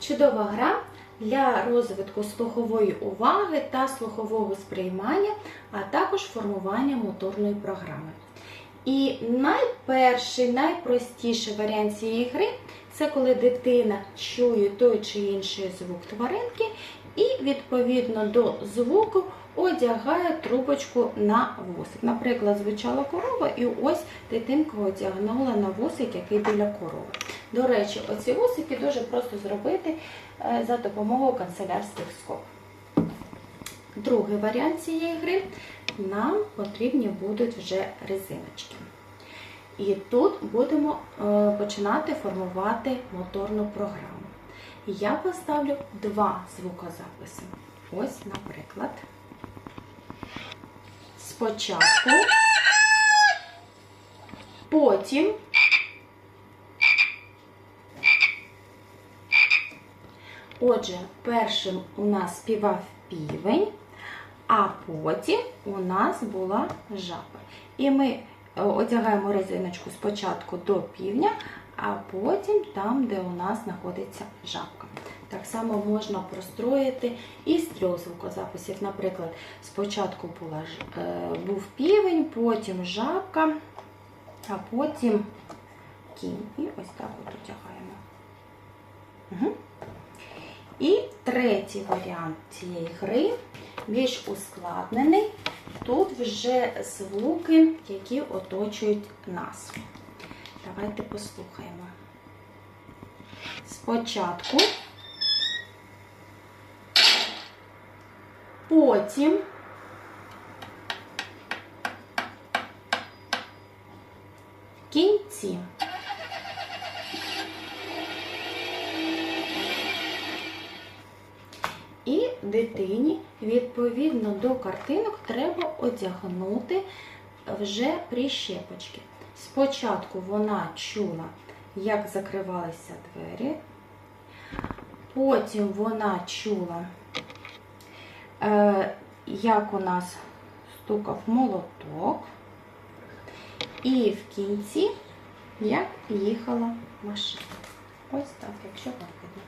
Чудова гра для розвитку слухової уваги та слухового сприймання, а також формування моторної програми. І найперший, найпростіший варіант цієї гри це коли дитина чує той чи інший звук тваринки і відповідно до звуку одягає трубочку на вусик. Наприклад, звучала корова, і ось дитинка одягнула на вусик, який біля корови. До речі, оці вусики дуже просто зробити е, за допомогою канцелярських скоб. Другий варіант цієї гри нам потрібні будуть вже резиночки. І тут будемо е, починати формувати моторну програму. Я поставлю два звукозаписи. Ось, наприклад, спочатку, потім Отже, першим у нас співав півень, а потім у нас була жаба. І ми е, одягаємо резиночку спочатку до півня, а потім там, де у нас знаходиться жабка. Так само можна простроїти із трьох звукозаписів. Наприклад, спочатку була, е, був півень, потім жабка, а потім кінь. І ось так от одягаємо. Угу. Третій варіант цієї гри більш ускладнений. Тут вже звуки, які оточують нас. Давайте послухаємо. Спочатку, потім, в кінці. І дитині відповідно до картинок треба одягнути вже прищепочки. Спочатку вона чула, як закривалися двері, потім вона чула, е, як у нас стукав молоток, і в кінці як їхала машина. Ось так, якщо вам видно.